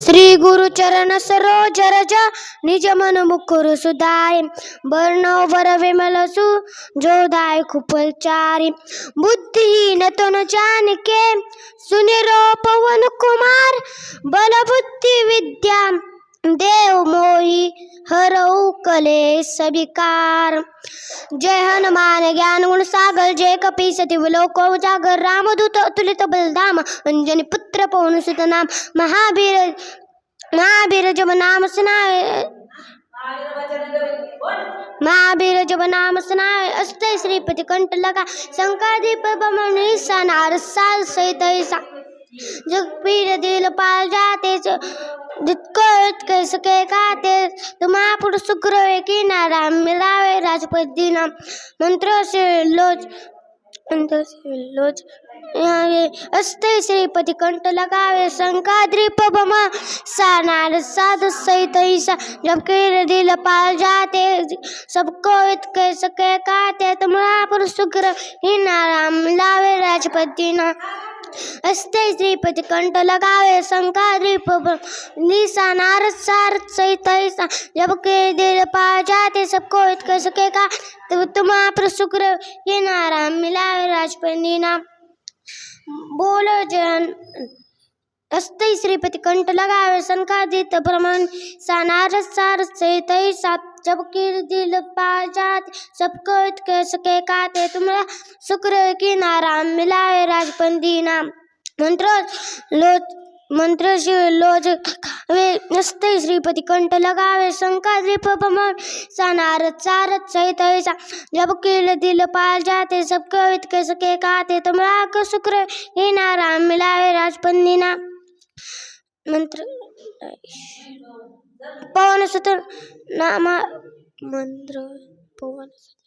श्री गुरु चरण सरोज रज निज मन मुकुर सुधारि। वर्णव वर विमल सु जोदाय खुपल चारि। बुद्धिहीन जान के सुनिरो पवन कुमार। बल बुद्धि विद्या देव मोही हरऊ कले सबिकार जय हनुमान ज्ञान गुण सागर जय कपी सती लोक उजागर। रामदूत अतुलित बलधाम अंजनी पुत्र पवन सुत नाम। महावीर महावीर जब नाम सुनाए महावीर जब नाम सुनाए अस्त श्रीपति कंठ लगा। शंकरदीप बमनी सनार सहित ऐसा जग पीर दिल पाल जाते जितको के सके काते तुम्हा पुढ शुक्र किनारा मिलावे राजपत दिना मंत्र से लोज मंत्र से लोज यावे. अस्ते श्रीपति कंठ लगावे. शंकाद्रीप बमा सानार साध सहित ईसा जब कीर दिल पाल जाते. सबको इत कह सके काते तुम्हारा पुरुष शुक्र ही नाराम मिलावे राजपति ना अस्ते श्रीपती कंठ लगावे शंकाद्रीप निशा नारद सारद सहित ऐसा जब के दिल पा जाते सबको इत कह सके का तो तुम पुरुष शुक्र ये नाराम मिलावे राजपति ना बोलो जन अस्ते श्रीपति कंठ लगावे शंकादित ब्रह्मण सानारद सारद सहित सात जब किर दिल पा जात सबको इत सके काते तुम्हारा शुक्र की नाराम मिलावे राजपंदी नाम। मंत्र लोच मंत्र शिव लोज वे नसते श्रीपति कंठ लगावे शंका दीप बमन सानारद सारद सहित ऐसा जब किल दिल पाल जाते सबको कवित कह सके काते तुम्हारा को शुक्र ही नाराम मिलावे राजपंदी नाम। मंत्र पवन सुत नामा मंत्र पवन सुत